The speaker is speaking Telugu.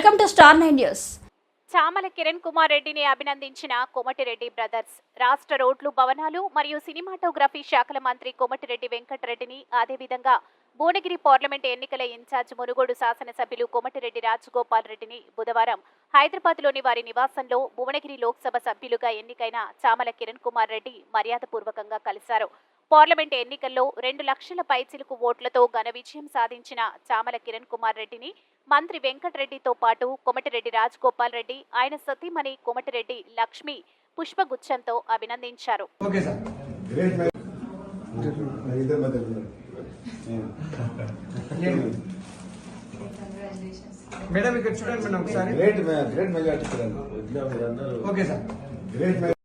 Welcome to star nine news. Chamala Kiran Kumar రెడ్డిని అభినందించిన కోమటిరెడ్డి బ్రదర్స్ రాష్ట్ర రోడ్లు భవనాలు మరియు సినిమాటోగ్రఫీ శాఖల మంత్రి కోమటిరెడ్డి వెంకటరెడ్డిని అదేవిధంగా భువనగిరి పార్లమెంట్ ఎన్నికల ఇన్ఛార్జ్ మునుగోడు శాసనసభ్యులు కోమటిరెడ్డి రాజగోపాల్ రెడ్డిని బుధవారం హైదరాబాద్లోని వారి నివాసంలో భువనగిరి లోక్సభ సభ్యులుగా ఎన్నికైన చామల కిరణ్ కుమార్ రెడ్డి మర్యాదపూర్వకంగా కలిశారు. పార్లమెంట్ ఎన్నికల్లో రెండు లక్షల పైచిలుకు ఓట్లతో ఘన విజయం సాధించిన చామల కిరణ్ కుమార్ రెడ్డిని మంత్రి వెంకటరెడ్డితో పాటు కొమటిరెడ్డి రాజగోపాల్ రెడ్డి ఆయన సతీమణి కొమటిరెడ్డి లక్ష్మి పుష్పగుచ్చంతో అభినందించారు. మేడం ఇక్కడ చూడండి మేడం ఒకసారి. Great match great majority okay sir. Great match